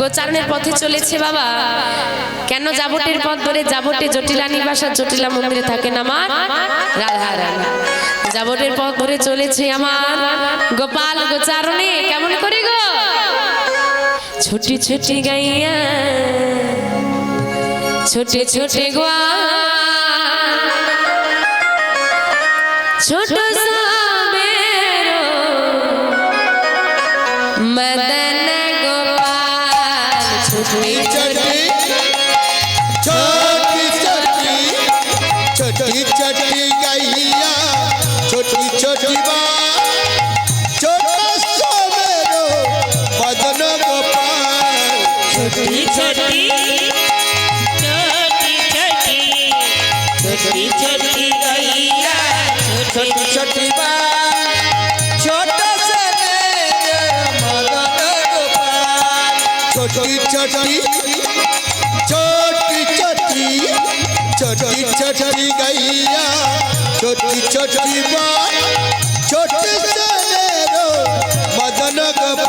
গোচারণের পথে চলেছে বাবা। কেন যাবটের পথ ধরে যাবটে জটিলা নিবাসা জটিলা মন্দিরে থাকেন আমার রাধা রানী। যাবটের পথ ধরে চলেছে আমার গোপাল গোচারণে। কেমন করে গো? ছুটি ছুটি গাইয়া, ছোটে ছোটে গোয়া ছোট সাবেরো মদন छोटी छोटी छोटी छोटी छोटी छोटी गैया छोटी छोटी बात छोटा सा मेरो बदन गोपाल छोटी छोटी छोटी छोटी छोटी छोटी गैया छोटी छोटी बात छोटे से मेरो Madan Gopal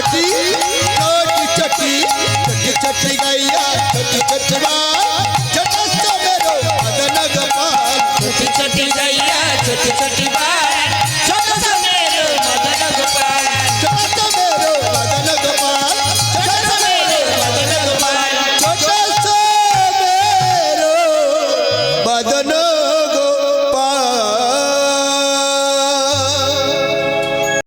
chatti, chatti chatti, chatti chatti gaya, chatti chatti ba, chatti sa mero adanagpa, chatti chatti gaya.